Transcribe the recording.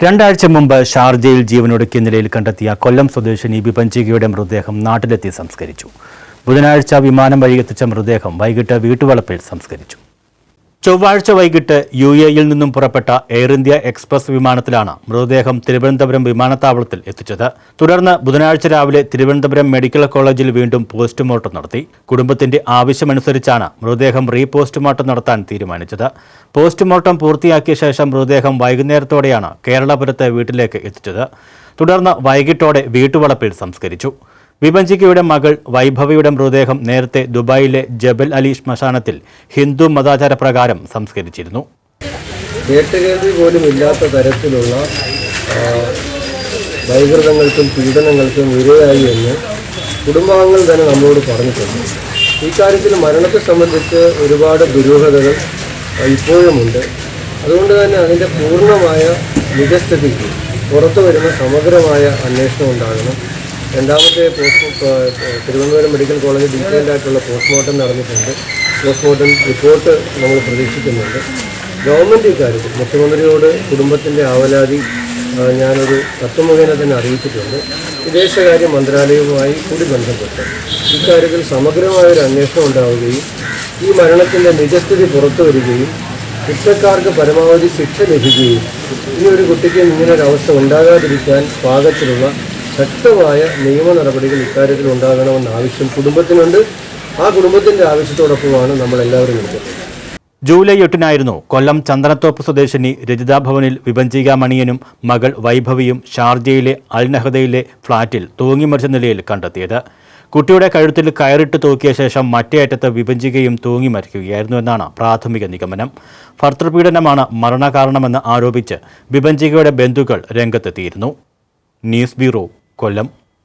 രണ്ടാഴ്ച മുമ്പ് ഷാർജയിൽ ജീവനൊടുക്കിയ നിലയിൽ കണ്ടെത്തിയ കൊല്ലം സ്വദേശിനി ബിപഞ്ചികയുടെ മൃതദേഹം നാട്ടിലെത്തി സംസ്കരിച്ചു. ബുധനാഴ്ച വിമാനം വഴി എത്തിച്ച മൃതദേഹം വൈകിട്ട് വീട്ടുവളപ്പിൽ സംസ്കരിച്ചു. ചൊവ്വാഴ്ച വൈകിട്ട് യു എയിൽ നിന്നും പുറപ്പെട്ട എയർ ഇന്ത്യ എക്സ്പ്രസ് വിമാനത്തിലാണ് മൃതദേഹം തിരുവനന്തപുരം വിമാനത്താവളത്തിൽ എത്തിച്ചത്. തുടർന്ന് ബുധനാഴ്ച രാവിലെ തിരുവനന്തപുരം മെഡിക്കൽ കോളേജിൽ വീണ്ടും പോസ്റ്റ്മോർട്ടം നടത്തി. കുടുംബത്തിന്റെ ആവശ്യമനുസരിച്ചാണ് മൃതദേഹം റീ പോസ്റ്റ്മോർട്ടം നടത്താൻ തീരുമാനിച്ചത്. പോസ്റ്റ്മോർട്ടം പൂർത്തിയാക്കിയ ശേഷം മൃതദേഹം വൈകുന്നേരത്തോടെയാണ് കേരളപുരത്തെ വീട്ടിലേക്ക് എത്തിച്ചത്. തുടർന്ന് വൈകിട്ടോടെ വീട്ടുവളപ്പിൽ സംസ്കരിച്ചു. വിഭജിക്കയുടെ മകൾ വൈഭവിയുടെ മൃതദേഹം നേരത്തെ ദുബായിലെ ജബൽ അലി ശ്മശാനത്തിൽ ഹിന്ദു മതാചാര പ്രകാരം സംസ്കരിച്ചിരുന്നു. കേട്ടുകേൾവി പോലും ഇല്ലാത്ത തരത്തിലുള്ള വൈകൃതങ്ങൾക്കും പീഡനങ്ങൾക്കും ഇരയായി എന്ന് കുടുംബാംഗങ്ങൾ തന്നെ നമ്മളോട് പറഞ്ഞിട്ടുണ്ട്. ഈ കാര്യത്തിൽ മരണത്തെ സംബന്ധിച്ച് ഒരുപാട് ദുരൂഹതകൾ ഇപ്പോഴുമുണ്ട്. അതുകൊണ്ട് തന്നെ അതിന്റെ പൂർണമായ നിജസ്ഥിതിക്ക് പുറത്തു വരുന്ന സമഗ്രമായ അന്വേഷണം ഉണ്ടാകണം. രണ്ടാമത്തെ post Thiruvananthapuram medical college detailed ആയിട്ടുള്ള പോസ്റ്റ്മോർട്ടം നടന്നിട്ടുണ്ട്. പോസ്റ്റ്മോർട്ടം റിപ്പോർട്ട് നമ്മൾ പ്രതീക്ഷിക്കുന്നുണ്ട്. ഗവൺമെന്റ് ഇക്കാര്യത്തിൽ മുഖ്യമന്ത്രിയോട് കുടുംബത്തിന്റെ ആവലാതി ഞാനൊരു കത്ത് മുഖേന തന്നെ അറിയിച്ചിട്ടുണ്ട്. വിദേശകാര്യ മന്ത്രാലയവുമായി കൂടി ബന്ധപ്പെട്ട് ഇക്കാര്യത്തിൽ സമഗ്രമായ ഒരു അന്വേഷണം ഉണ്ടാവുകയും ഈ മരണത്തിന്റെ നിജസ്ഥിതി പുറത്തു വരികയും കുറ്റക്കാർക്ക് പരമാവധി ശിക്ഷ ലഭിക്കുകയും ഈ ഒരു കുട്ടിക്ക് ഇങ്ങനൊരവസ്ഥ ഉണ്ടാകാതിരിക്കാൻ പാകത്തിലുള്ള ശക്തമായ നിയമ നടപടികൾ ഇക്കാര്യത്തിൽ ഉണ്ടാകണമെന്ന ആവശ്യം കുടുംബത്തിനുണ്ട്. ആ കുടുംബത്തിന്റെ ആവശ്യത്തോടൊപ്പമാണ് നമ്മൾ എല്ലാവരും നിൽക്കുന്നത് ജൂലൈ എട്ടിനായിരുന്നു കൊല്ലം ചന്ദനത്തോപ്പ് സ്വദേശിനി രജിതാ ഭവനിൽ വിഭഞ്ചിക മണിയനും മകൾ വൈഭവിയും ഷാർജയിലെ അൽനഹദയിലെ ഫ്ളാറ്റിൽ തൂങ്ങിമരിച്ച നിലയിൽ കണ്ടെത്തിയത്. കുട്ടിയുടെ കഴുത്തിൽ കയറിട്ട് തൂക്കിയ ശേഷം മറ്റേ അറ്റത്ത് വിഭജിക്കുകയും തൂങ്ങി മരിക്കുകയായിരുന്നു എന്നാണ് പ്രാഥമിക നിഗമനം. ഭർത്തൃപീഡനമാണ് മരണകാരണമെന്ന് ആരോപിച്ച് വിഭജികയുടെ ബന്ധുക്കൾ രംഗത്തെത്തിയിരുന്നു. ന്യൂസ് ബ്യൂറോ കൊല്ലം